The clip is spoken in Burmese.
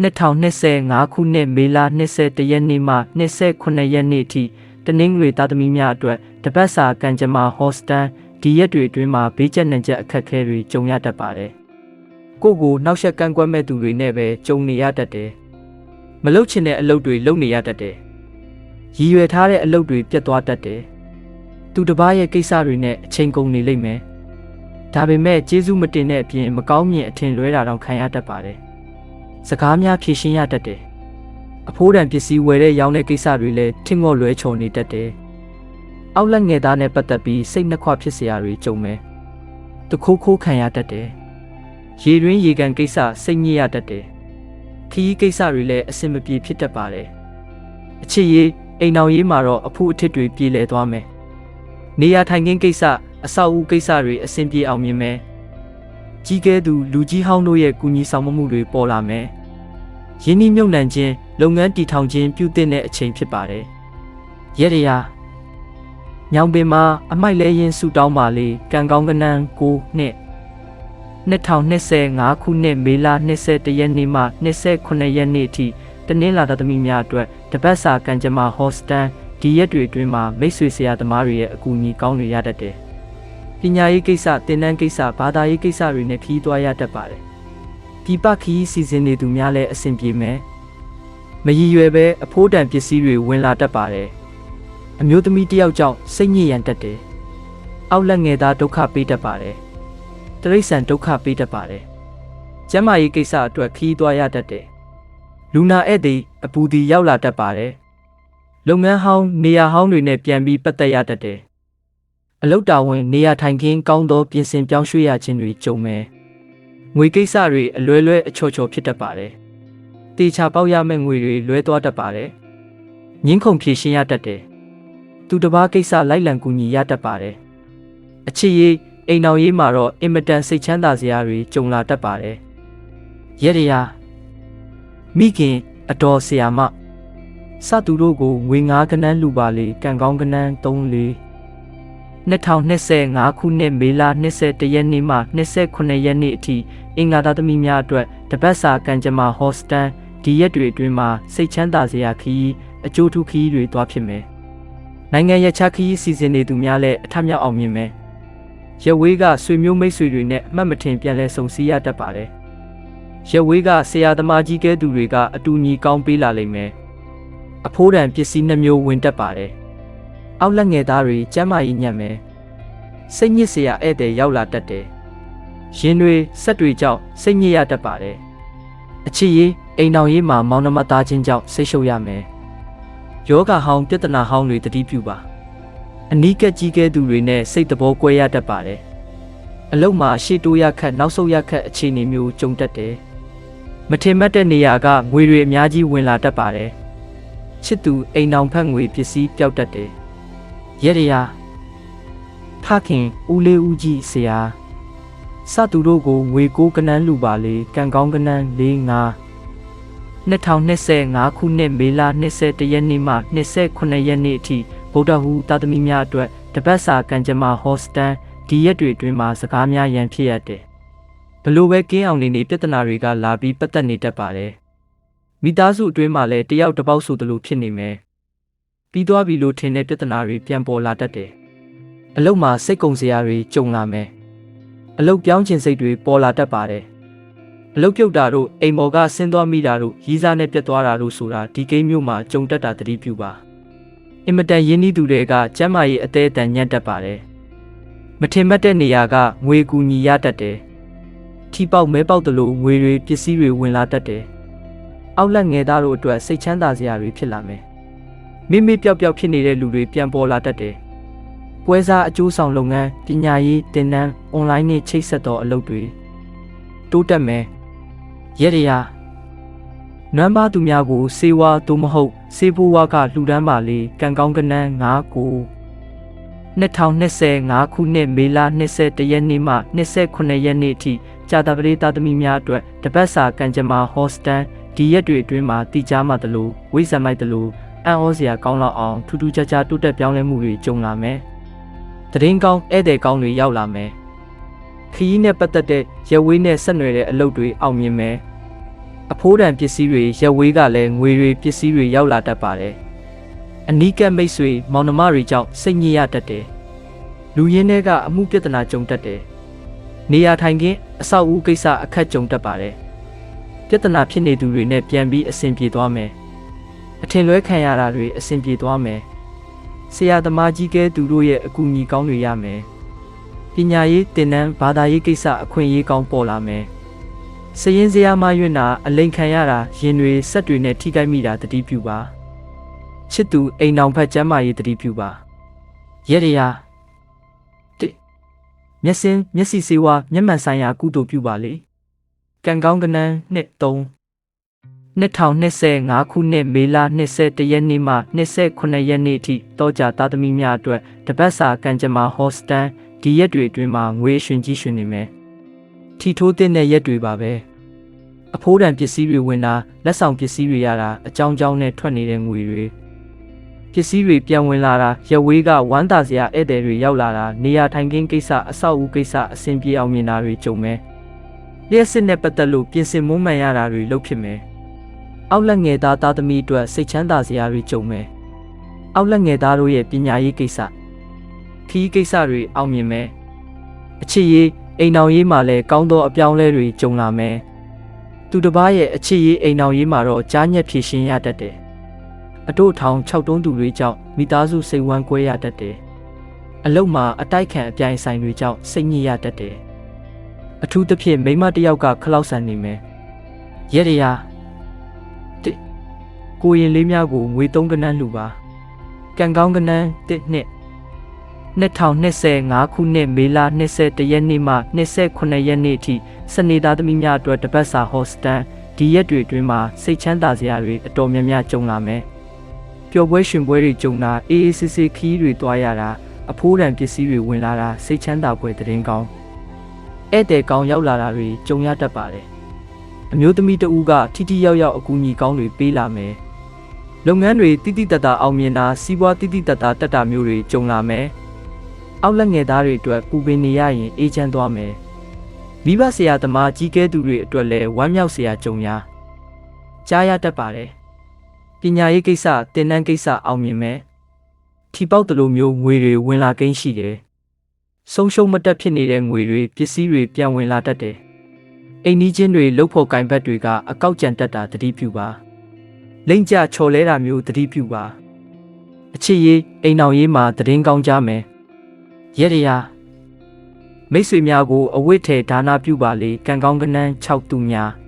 2025ခုနှစ်မေလ21ရက်နေ့မှ28ရက်နေ့ထိတနင်္ဂနွေသားသမီးများအတွက်တပတ်စာကံကြမ္မာဟော့စတန်ဒီရက်တွေအတွင်းမှာဘေးကျက်နှံချက်အခက်အခဲတွေကြုံရတတ်ပါတယ်။ကိုယ့်ကိုနှောက်ယှက်ကန့်ကွက်မဲ့သူတွေနဲ့ပဲကြုံနေရတတ်တယ်။မလုပ်ချင်တဲ့အလုပ်တွေလုပ်နေရတတ်တယ်။ရည်ရွယ်ထားတဲ့အလုပ်တွေပြတ်သွားတတ်တယ်။သူတစ်ပါးရဲ့ကိစ္စတွေနဲ့အချိန်ကုန်နေလိမ့်မယ်။ဒါပေမဲ့ကျေးဇူးမတင်တဲ့အပြင်မကောင်းမြင်အထင်လွဲတာတော့ခံရတတ်ပါတယ်။ စကားများဖြည့်ရှင်းရတတ်တယ်။အဖိုးတန်ပစ္စည်းဝယ်တဲ့ရောင်းတဲ့ကိစ္စတွေလည်းထင်ငေါ့လွဲချုံနေတတ်တယ်။အောက်လက်ငယ်သားနဲ့ပတ်သက်ပြီးစိတ်နှခွဖြစ်စရာတွေကြုံမယ်။တခိုးခိုးခံရတတ်တယ်။ရေတွင်းရေကန်ကိစ္စစိတ်ညစ်ရတတ်တယ်။ခီးကိစ္စတွေလည်းအဆင်မပြေဖြစ်တတ်ပါတယ်။အချစ်ရေးအိမ်အောင်ရေးမှာတော့အဖိုးအထစ်တွေပြေလည်သွားမယ်။နေရာထိုင်ခင်းကိစ္စအဆောက်အဦကိစ္စတွေအဆင်ပြေအောင်မြင်မယ်။ ကြီးကဲသူလူကြီးဟောင်းတို့ရဲ့ကူညီဆောင်မှုတွေပေါ်လာမယ်။ယင်းနှိမ့်မြုပ်နှံခြင်းလုပ်ငန်းတည်ထောင်ခြင်းပြုသင့်တဲ့အချိန်ဖြစ်ပါတယ်။ရရရာညောင်ပင်မှာအမိုက်လဲရင်ဆူတောင်းပါလေကံကောင်းကနန်းကိုနှစ်2025ခုနှစ်မေလ21ရက်နေ့မှ28ရက်နေ့အထိတနင်္လာသမီးများအတွက်တပတ်စာကံကြမ္မာဟော့စတန်ဒီရက်တွေအတွင်းမှာမိတ်ဆွေဆရာသမားတွေရဲ့အကူအညီကောင်းတွေရတတ်တယ်။ ပညာရေးကိစ္စသင်တန်းကိစ္စဘာသာရေးကိစ္စတွေနဲ့ခီးသွားရတတ်ပါတယ်။ဒီပခီးစီစဉ်နေသူများလည်းအဆင်ပြေမယ်။မရည်ရွယ်ပဲအဖိုးတန်ပစ္စည်းတွေဝင်လာတတ်ပါတယ်။အမျိုးသမီးတစ်ယောက်ကြောင့်စိတ်ညစ်ရန်တတ်တယ်။အောက်လက်ငယ်သားဒုက္ခပေးတတ်ပါတယ်။တရိษံဒုက္ခပေးတတ်ပါတယ်။ကျမ်းမာရေးကိစ္စအတွက်ခီးသွားရတတ်တယ်။လူနာဧည့်သည်အပူဒီရောက်လာတတ်ပါတယ်။လုပ်ငန်းဟောင်းနေရာဟောင်းတွေနဲ့ပြန်ပြီးပတ်သက်ရတတ်တယ်။ အလုတ်တာဝန်နေရာထိုင်ခင်းကောင်းသောပြင်ဆင်ပြောင်းရွှေ့ရခြင်းတွေကြုံမယ်။ငွေကိစ္စတွေအလွဲလွဲအချော်ချော်ဖြစ်တတ်ပါတယ်။တေချာပေါက်ရမယ့်ငွေတွေလွဲသွားတတ်ပါတယ်။ငင်းခုန်ဖြည့်ရှင်းရတတ်တယ်။သူတစ်ပါးကိစ္စလိုက်လံကူညီရတတ်ပါတယ်။အချစ်ရေးအိမ်အောင်ရေးမှာတော့အင်မတန်စိတ်ချမ်းသာစရာတွေကြုံလာတတ်ပါတယ်။ရရရာမိခင်အတော်ဆရာမစသူတို့ကိုငွေငါးကနန်းလူပါလေကံကောင်းကနန်း3လေ 2025ခုနှစ်မေလ21ရက်နေ့မှ28ရက်နေ့အထိအင်္ဂါသားသမီးများအတွက်တပတ်စာကံကြမ္မာဟော့စတန်ဒီရက်တွေအတွင်းမှာစိတ်ချမ်းသာစရာခရီးအကျိုးထူးခရီးတွေသွားဖြစ်မယ်။နိုင်ငံရခြားခရီးစီစဉ်နေသူများလည်းအထက်မြောက်အောင်မြင်မယ်။ရဝေးကဆွေမျိုးမိတ်ဆွေတွေနဲ့အမှတ်မထင်ပြန်လဲဆုံစည်းရတတ်ပါတယ်။ရဝေးကဆရာသမားကြီးကဲသူတွေကအတူညီကောင်းပေးလာလိမ့်မယ်။အဖိုးတန်ပစ္စည်းနှမျိုးဝင်တတ်ပါတယ်။ အောက်လက်ငယ်သားတွေကျမ်းမာရေးညံ့မယ်။စိတ်ညစ်စရာဧည့်သည်ရောက်လာတတ်တယ်။ရင်တွေဆက်တွေကြောင့်စိတ်ညစ်ရတတ်ပါတယ်။အချစ်ရေးအိမ်အောင်ရေးမှာမောင်နှမသားချင်းကြောင့်စိတ်ရှုပ်ရမယ်။ယောဂဟောင်းပြဿနာဟောင်းတွေတတိပြုပါ။အနီးကပ်ကြီးကဲသူတွေနဲ့စိတ်တဘောကွဲရတတ်ပါတယ်။အလုတ်မှာရှေ့တိုးရခတ်နောက်ဆုတ်ရခတ်အခြေအနေမျိုးကြုံတတ်တယ်။မထင်မှတ်တဲ့နေရာကငွေတွေအများကြီးဝင်လာတတ်ပါတယ်။ချစ်သူအိမ်အောင်ဖက်ငွေပစ္စည်းပျောက်တတ်တယ်။ ရရရာဖခင်ဦးလေးဦးကြီးဆရာစသူတို့ကိုငွေကိုကနန်းလူပါလေကံကောင်းကနန်း၄၅2025ခုနှစ်မေလ21ရက်နေ့မှ28ရက်နေ့အထိဗုဒ္ဓဟူတာသမီများအတွက်တပတ်စာကံကြမ္မာဟော့စတန်ဒီရက်တွေအတွင်းမှာစကားများရန်ဖြစ်ရတယ်။ဘလို့ပဲကင်းအောင်နေနေပြဿနာတွေကလာပြီးပတ်သက်နေတတ်ပါတယ်။မိသားစုအတွင်းမှာလည်းတယောက်တစ်ပေါက်ဆိုသလိုဖြစ်နေမယ်။ ပြီးသွားပြီလို့ထင်တဲ့ပြဿနာတွေပြန်ပေါ်လာတတ်တယ်။အလုတ်မှာစိတ်ကုံစရာတွေကြုံလာမယ်။အလုတ်ပြောင်းခြင်းစိတ်တွေပေါ်လာတတ်ပါတယ်။အလုတ်ပြုတ်တာတို့အိမ်မော်ကဆင်းသွားမိတာတို့ရီးစားနဲ့ပြတ်သွားတာတို့ဆိုတာဒီကိန်းမျိုးမှာကြုံတတ်တာတတိပြုပါအင်မတန်ရင်းနှီးသူတွေကကျမ်းမာရေးအသေးအတန်ညံ့တတ်ပါတယ်မထင်မှတ်တဲ့နေရာကငွေကူညီရတတ်တယ်ထီပေါက်မဲပေါက်တလို့ငွေတွေပစ္စည်းတွေဝင်လာတတ်တယ်အောက်လက်ငယ်သားတို့အတွက်စိတ်ချမ်းသာစရာတွေဖြစ်လာမယ် မိမိပျောက်ပျောက်ဖြစ်နေတဲ့လူတွေပြန်ပေါ်လာတတ်တယ်ပွဲစားအကျိုးဆောင်လုပ်ငန်းပညာရေးတင်နန်းအွန်လိုင်းနဲ့ချိတ်ဆက်သောအလုပ်တွေတိုးတက်မယ်ရရရာနွမ်းပါသူများကိုစေဝါသို့မဟုတ်စေဘိုးဝါကလှူဒန်းပါလေကံကောင်းကနန်း9ကို2025ခုနှစ်မေလ21ရက်နေ့မှ28ရက်နေ့အထိကြာသပတေးသားသမီးများအတွက်တပတ်စာကံကြမ္မာဟော့စတန်ဒီရက်တွေအတွင်းမှာတည်ကြမှာတလို့ဝိဇ္ဇမိုက်တလို့ အံ့ဩစရာကောင်းလောက်အောင်ထူးထူးခြားခြားတိုးတက်ပြောင်းလဲမှုတွေကြုံလာမယ်။တရင်ကောင်းဧည့်သည်ကောင်းတွေရောက်လာမယ်။ခရီးနဲ့ပတ်သက်တဲ့ရဝေးနဲ့ဆက်နွယ်တဲ့အလုပ်တွေအောင်မြင်မယ်။အဖိုးတန်ပစ္စည်းတွေရက်ဝေးကလည်းငွေတွေပစ္စည်းတွေရောက်လာတတ်ပါတယ်အနီးကပ်မိတ်ဆွေမောင်နှမတွေကြောင့်စိတ်ညစ်ရတတ်တယ်လူရင်းတွေကအမှုပြဿနာကြုံတတ်တယ်နေရာထိုင်ခင်းအဆောက်အဦကိစ္စအခက်ကြုံတတ်ပါတယ်ပြဿနာဖြစ်နေသူတွေနဲ့ပြန်ပြီးအဆင်ပြေသွားမယ် အထင်လွဲခံရတာတွေအဆင်ပြေသွားမယ်ဆရာသမားကြီးကဲသူတို့ရဲ့အကူအညီကောင်းတွေရမယ်ပညာရေးသင်တန်းဘာသာရေးကိစ္စအခွင့်အရေးကောင်းပေါ်လာမယ်စရင်စရာမရွင့်တာအလိန်ခံရတာရင်တွေဆက်တွေနဲ့ထိခိုက်မိတာတတိပြုပါချစ်သူအိမ်အောင်ဖက်ကျမ်းမာရေးတတိပြုပါရဲရရာတိမျက်စင်မျက်စိစေဝါမျက်မှန်ဆိုင်ရာကုသိုလ်ပြုပါလေကံကောင်းကနန်းနှစ်3 2025ခုနှစ်မေလ21ရက်နေ့မှ28ရက်နေ့ထိတောကြသားသမီးများအတွက်တပတ်စာကံကြမ္မာဟော့စတန်ဒီရက်တွေအတွင်းမှာငွေရှင်ကြီးရှင်နေမယ်ထီထိုးတဲ့ရက်တွေပါပဲအဖိုးတန်ပစ္စည်းတွေဝင်လာလက်ဆောင်ပစ္စည်းတွေရတာအကြောင်းကြောင်းနဲ့ထွက်နေတဲ့ငွေတွေပစ္စည်းတွေပြန်ဝင်လာတာရဝေးကဝမ်းသာစရာဧည့်သည်တွေရောက်လာတာနေရာထိုင်ခင်းကိစ္စအဆောက်အဦကိစ္စအဆင်ပြေအောင်မြင်တာတွေကြုံမယ်လျှက်စစ်နဲ့ပတ်သက်လို့ပြင်ဆင်မွမ်းမံရတာတွေလုပ်ဖြစ်မယ် အောက်လက်ငယ်သားသားသမီးအတွက်စိတ်ချမ်းသာစရာတွေကြုံမယ်။အောက်လက်ငယ်သားတို့ရဲ့ပညာရေးကိစ္စခီးကိစ္စတွေအောင်မြင်မယ်။အချစ်ရေးအိမ်အောင်ရေးမှာလည်းကောင်းသောအပြောင်းအလဲတွေကြုံလာမယ်။သူတစ်ပါးရဲ့အချစ်ရေးအိမ်အောင်ရေးမှာတော့ကြားညက်ဖြည့်ရှင်းရတတ်တယ်။အတို့ထောင်၆တုံးသူတွေကြောင့်မိသားစုစိတ်ဝမ်းကွဲရတတ်တယ်။အလုတ်မှာအတိုက်ခံအပြိုင်ဆိုင်တွေကြောင့်စိတ်ညစ်ရတတ်တယ်။အထူးသဖြင့်မိန်းမတစ်ယောက်ကခလောက်ဆန်နေမယ်။ရဲရရာ ကိုရင်လေးများကိုငွေသုံးကနန်းလှူပါကံကောင်းကနန်းတစ်နှစ်2025ခုနှစ်မေလ21ရက်နေ့မှ28ရက်နေ့ထိစနေသားသမီးများအတွက်တပတ်စာဟော့စတန်ဒီရက်တွေအတွင်းမှာစိတ်ချမ်းသာစရာတွေအတော်များများကြုံလာမယ်ပျော်ပွဲရှင်ပွဲတွေကြုံတာအေးအေးဆေးဆေးခီးတွေတွားရတာအဖိုးတန်ပစ္စည်းတွေဝင်လာတာစိတ်ချမ်းသာပွဲတည်င်းကောင်းဧည့်သည်ကောင်းရောက်လာတာတွေကြုံရတတ်ပါတယ်အမျိုးသမီးတဦးကထိထိရောက်ရောက်အကူအညီကောင်းတွေပေးလာမယ် လုပ်ငန်းတွေတိတိတတ်တာအောင်မြင်တာစီးပွားတိတိတတ်တာတက်တာမျိုးတွေကြုံလာမယ်။အောက်လက်ငယ်သားတွေအတွက်ပူပင်နေရရင်အေးချမ်းသွားမယ်။မိဘဆရာသမားကြီးကဲသူတွေအတွက်လည်းဝမ်းမြောက်စရာကြုံရ။ကြားရတတ်ပါတယ်။ပညာရေးကိစ္စတင်နန်းကိစ္စအောင်မြင်မယ်။ထီပေါက်တလိုမျိုးငွေတွေဝင်လာကိန်းရှိတယ်။ဆုံးရှုံးမတက်ဖြစ်နေတဲ့ငွေတွေပစ္စည်းတွေပြန်ဝင်လာတတ်တယ်။အိမ်နီးချင်းတွေလှုပ်ဖို့ကင်ဘက်တွေကအကောက်ကြံတက်တာတတိပြုပါ။ လိမ့်ကြချော်လဲတာမျိုးတတိပြုပါအချစ်ရေးအိမ်အောင်ရေးမှာတည်င်းကောင်းကြမယ်ရဲရရာမိတ်ဆွေများကိုအဝတ်ထဲဒါနာပြုပါလေကံကောင်းကနန်း6သူများ